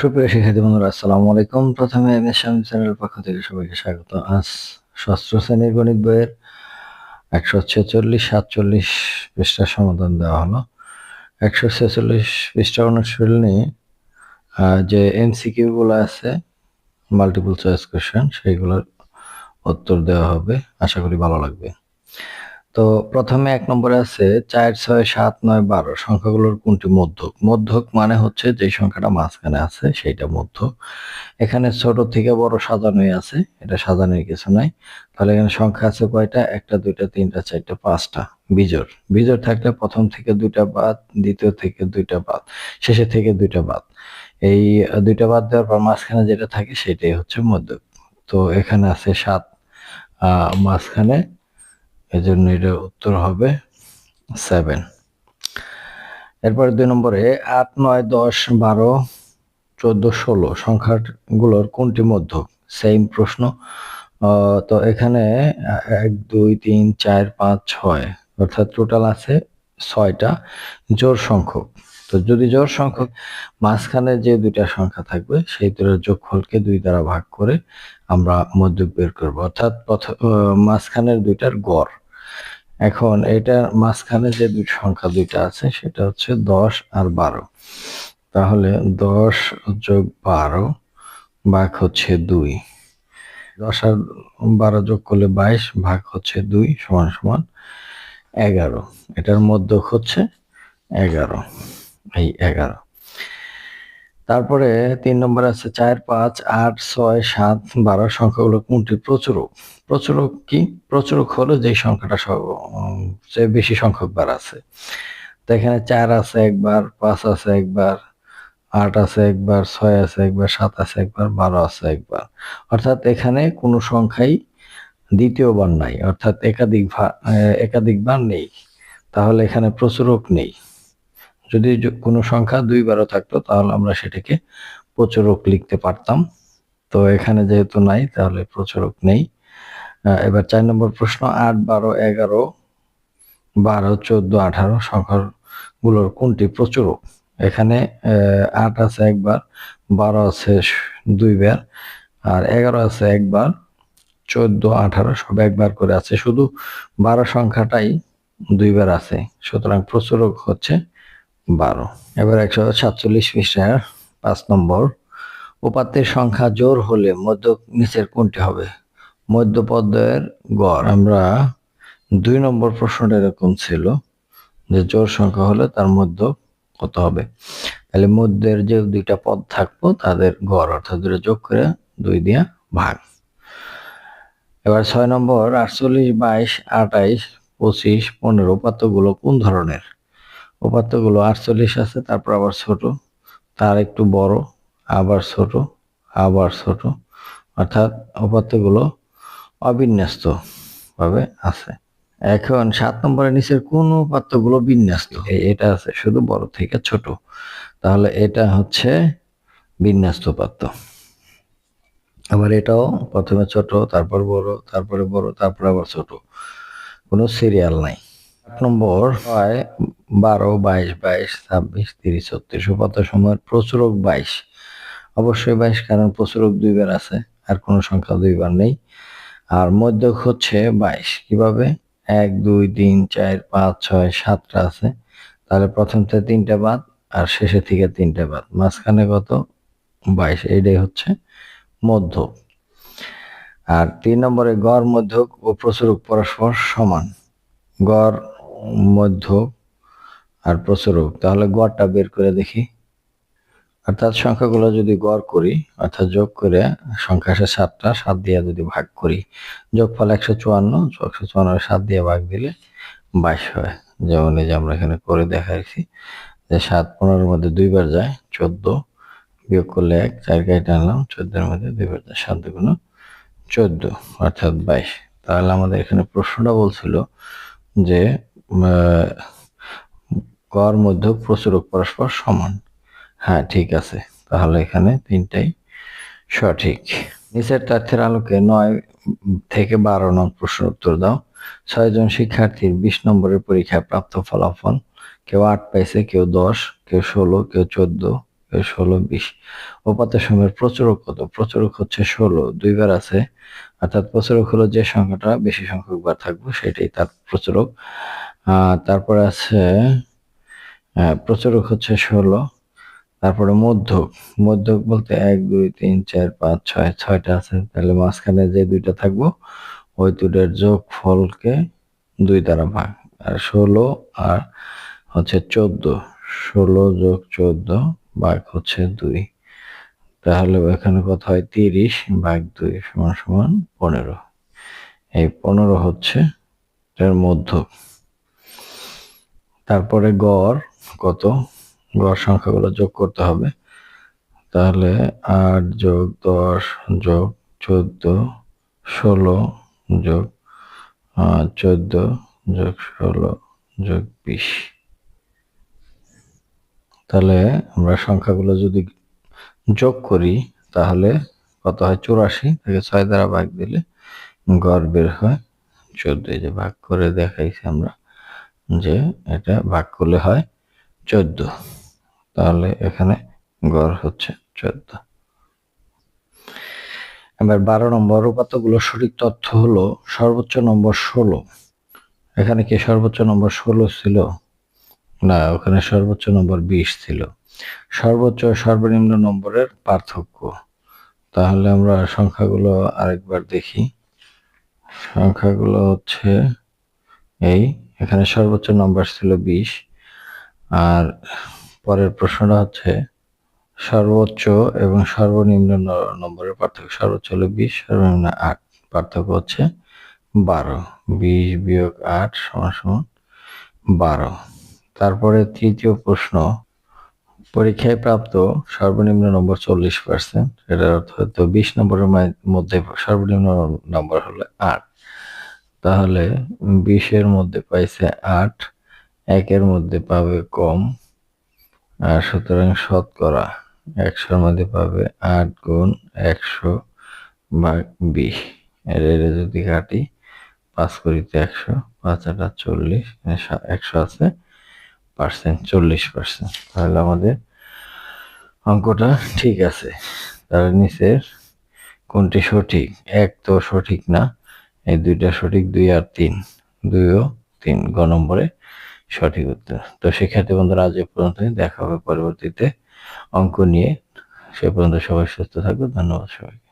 সুপ্রিয় শিক্ষার্থী বন্ধুরা আসসালামু আলাইকুম। প্রথমে এম এস স্বামী চ্যানেলের পক্ষ থেকে সবাইকে স্বাগত। আজ ষষ্ঠ শ্রেণির গণিত বইয়ের একশো ছেচল্লিশ সাতচল্লিশ পৃষ্ঠার সমাধান দেওয়া হলো। একশো ছেচল্লিশ পৃষ্ঠা অনুশীল নিয়ে আহ, যে এমসিকিউ গুলো আছে মাল্টিপল চয়েস কোশ্চেন সেইগুলোর উত্তর দেওয়া হবে। আশা করি ভালো লাগবে। তো প্রথমে এক নম্বরে আছে চার, ছয়, সাত, নয়, বারো। সংখ্যাগুলোর কোনটি মধ্যক? মধ্যক মানে হচ্ছে যে সংখ্যাটা মাঝখানে আছে, সেইটা মধ্যক। এখানে ছোট থেকে বড় সাজানোই আছে, এটা সাজানোর কিছু নাই। তাহলে এখানে সংখ্যা আছে কয়টা? একটা, দুইটা, তিনটা, চারটা, পাঁচটা। বিজোড়। বিজোড় থাকলে প্রথম থেকে দুইটা বাদ, দ্বিতীয় থেকে দুইটা বাদ, শেষে থেকে দুইটা বাদ। এই দুইটা বাদ দেওয়ার পর মাঝখানে যেটা থাকে সেটাই হচ্ছে মধ্যক। তো এখানে আছে সাত মাঝখানে এজন্য এটা উত্তর হবে সেভেন এরপরে দুই নম্বরে আট, নয়, দশ, বারো, চোদ্দ, ষোলো সংখ্যাগুলোর কোনটি মধ্য? সেম প্রশ্ন। তো এখানে এক, দুই, তিন, চার, পাঁচ, ছয়, অর্থাৎ টোটাল আছে ছয়টা জোর সংখ্যক। তো যদি জোর সংখ্যক, মাঝখানে যে দুইটা সংখ্যা থাকবে, সেই দুটার যোগফলকে দুই দ্বারা ভাগ করে আমরা মধ্যক বের করব। অর্থাৎ মাঝখানের দুইটার গড়। এখন এটার মাঝখানে যে দুই সংখ্যা দুইটা আছে, সেটা হচ্ছে দশ আর বারো। তাহলে দশ যোগ বারো ভাগ হচ্ছে দুই। দশ আর বারো যোগ করলে বাইশ ভাগ হচ্ছে দুই সমান সমান এগারো। এটার মধ্যক হচ্ছে এগারো। এই এগারো। তারপরে তিন নম্বর আছে চার পাঁচ আট ছয় সাত বারো সংখ্যাগুলো কোনটি? প্রচুরক। প্রচুরক কি? প্রচুরক হলো যে সংখ্যাটা সব উম, বেশি সংখ্যক বার আছে। তো এখানে চার আছে একবার পাঁচ আছে একবার আট আছে একবার ছয় আছে একবার সাত আছে একবার বারো আছে একবার। অর্থাৎ এখানে কোনো সংখ্যাই দ্বিতীয়বার নাই। অর্থাৎ একাধিক একাধিকবার নেই। তাহলে এখানে প্রচুরক নেই। যদি কোনো সংখ্যা দুইবারও থাকতো, তাহলে আমরা সেটাকে প্রচুরক লিখতে পারতাম। তো এখানে যেহেতু নাই, তাহলে প্রচুরক নেই। এবার চার নম্বর প্রশ্ন, আট, বারো, এগারো, বারো, চোদ্দ, আঠারো সংখ্যাগুলোর কোনটি প্রচুরক? এখানে আট আছে একবার, বারো আছে দুইবার, আর এগারো আছে একবার, চোদ্দ, আঠারো সব একবার করে আছে। শুধু বারো সংখ্যাটাই দুইবার আছে। সুতরাং প্রচুরক হচ্ছে বারো। এবার একশো সাতচল্লিশ পৃষ্ঠার পাঁচ নম্বর। উপাত্তের সংখ্যা জোর হলে মধ্য নিচের কোনটি হবে? মধ্যপদ্মের গড়। আমরা দুই নম্বর প্রশ্নটা এরকম ছিল যে জোর সংখ্যা হলে তার মধ্য কত হবে? তাহলে মধ্যের যে দুইটা পদ থাকব তাদের গড়, অর্থাৎ দুটো যোগ করে দুই দিয়া ভাগ। এবার ছয় নম্বর, আটচল্লিশ, বাইশ, আটাইশ, পঁচিশ, পনেরো, উপাত্তগুলো কোন ধরনের? উপাত্তগুলো আটচল্লিশ আছে, তারপর আবার ছোট, তার একটু বড়, আবার ছোট আবার ছোট, অর্থাৎ উপাত্তগুলো অবিন্যস্ত ভাবে আছে। এখন সাত নম্বরের নিচের কোন উপাত্তগুলো বিন্যস্ত? এটা আছে শুধু বড় থেকে ছোট। তাহলে এটা হচ্ছে বিন্যস্ত উপাত্ত। আবার এটাও প্রথমে ছোট, তারপর বড়, তারপরে বড়, তারপর আবার ছোট। কোনো সিরিয়াল নাই। নম্বর হয় বারো, বাইশ বাইশ, ছাব্বিশ, তিরিশ, ছত্রিশ, উপাত্ত সময়ের প্রচুরক বাইশ। অবশ্যই বাইশ, কারণ প্রচুরক দুইবার আছে, আর কোনো সংখ্যা দুইবার নেই। আর মধ্যক হচ্ছে বাইশ, কীভাবে? এক, দুই, তিন, চার, পাঁচ, ছয়, সাতটা আছে। তাহলে প্রথম থেকে তিনটা বাদ, আর শেষে থেকে তিনটা বাদ। মাঝখানে কত? বাইশ, এইটাই হচ্ছে মধ্য আর তিন নম্বরে গড়, মধ্যক ও প্রচুরক পরস্পর সমান। গড় মধ্যক আর প্রচুরক তাহলে গড়টা বের করে দেখি। অর্থাৎ সংখ্যাগুলো যদি গড় করি, অর্থাৎ যোগ করে সংখ্যা আসে সাতটা, সাত দিয়ে যদি ভাগ করি, যোগফল একশো চুয়ান্ন একশো চুয়ান্ন সাত দিয়ে ভাগ দিলে বাইশ হয়। যেমন এই যে আমরা এখানে করে দেখাইছি যে সাত পনেরোর মধ্যে দুইবার যায়, চোদ্দ বিয়োগ করলে এক, চার গাড়িটা আনলাম, চোদ্দের মধ্যে দুইবার যায়, সাত দুগুণ চোদ্দ, অর্থাৎ বাইশ। তাহলে আমাদের এখানে প্রশ্নটা বলছিল যে গড় মধ্য প্রচুরক, পরস্পর সমান। হ্যাঁ ঠিক আছে। তাহলে এখানে তিনটাই সঠিক। নিচের তথ্যের আলোকে নয় থেকে বারো নং প্রশ্ন উত্তর দাও। ছয়জন শিক্ষার্থীর বিশ নম্বরের পরীক্ষায় প্রাপ্ত ফলাফল কেউ আট পাইছে, কেউ দশ, কেউ ষোলো, কেউ চোদ্দ, কেউ ষোলো, বিশ। উপাত্তের সময়ের প্রচুরক কত? প্রচুরক হচ্ছে ষোলো। দুইবার আছে। অর্থাৎ প্রচুরক হলো যে সংখ্যাটা বেশি সংখ্যক বার থাকবে সেটাই তার প্রচুরক। তারপরে আছে প্রচুরক হচ্ছে ষোলো, তারপরে মধ্যক মধ্যক বলতে এক, দুই, তিন, চার, পাঁচ, ছয়, ছয়টা আছে, তাহলে মাঝখানে যে দুইটা থাকব, ওই দুটার যোগ ফলকে দুই দ্বারা ভাগ, আর ষোলো আর হচ্ছে চোদ্দ, ষোলো যোগ চোদ্দ ভাগ হচ্ছে দুই, তাহলে এখানে কত হয়? তিরিশ ভাগ দুই সমান সমান পনেরো, এই পনেরো হচ্ছে এর মধ্যক। তারপরে গড় কত? গড় সংখ্যাগুলো যোগ করতে হবে। তাহলে আট যোগ দশ যোগ চোদ্দ, ষোলো যোগ চোদ্দ যোগ ষোলো যোগ বিশ। তাহলে আমরা সংখ্যাগুলো যদি যোগ করি, তাহলে কত হয়? চুরাশি। থেকে ছয় দ্বারা ভাগ দিলে গড় বের হয় চোদ্দ যে ভাগ করে দেখাইছি আমরা। যে এটা ভাগ করলে হয় চোদ্দ। তাহলে এখানে গড় হচ্ছে চোদ্দ। এবার বারো নম্বর উপাত্তগুলো সঠিক তথ্য হলো সর্বোচ্চ নম্বর ষোলো। এখানে কি সর্বোচ্চ নম্বর ষোলো ছিল? না, ওখানে সর্বোচ্চ নম্বর বিশ ছিল। সর্বোচ্চ সর্বনিম্ন নম্বরের পার্থক্য। তাহলে আমরা সংখ্যাগুলো আরেকবার দেখি। সংখ্যাগুলো হচ্ছে এই এখানে সর্বোচ্চ নম্বর ছিল বিশ। আর পরের প্রশ্নটা হচ্ছে, সর্বোচ্চ এবং সর্বনিম্ন নম্বরের পার্থক্য সর্বোচ্চ হলো বিশ, সর্বনিম্ন আট, পার্থক্য হচ্ছে বারো। বিশ বিয়োগ আট সমান সমান বারো। তারপরে তৃতীয় প্রশ্ন, পরীক্ষায় প্রাপ্ত সর্বনিম্ন নম্বর চল্লিশ পার্সেন্ট এটার অর্থ হয়তো বিশ নম্বরের মধ্যে সর্বনিম্ন নম্বর হলো আট। তাহলে বিশের মধ্যে পাইছে আট, একের মধ্যে পাবে কম। আর সুতরাং শতকরা একশোর মধ্যে পাবে আট গুণ একশো ভাগ বিশ। এর যদি কাটি, পাঁচ করিতে একশো, পাঁচ আটা চল্লিশ একশো আছে, পার্সেন্ট, চল্লিশ পার্সেন্ট। তাহলে আমাদের অঙ্কটা ঠিক আছে। তার নিচের কোনটি সঠিক? এক তো সঠিক না এই দুইটা সঠিক দুই আর তিন। দুই ও তিন। গ নম্বরে সঠিক উত্তর। তো সেক্ষেত্রে বন্ধুরা, আজ এ পর্যন্ত দেখা হবে পরবর্তীতে অঙ্ক নিয়ে। সে পর্যন্ত সবাই সুস্থ থাকবে ধন্যবাদ সবাইকে।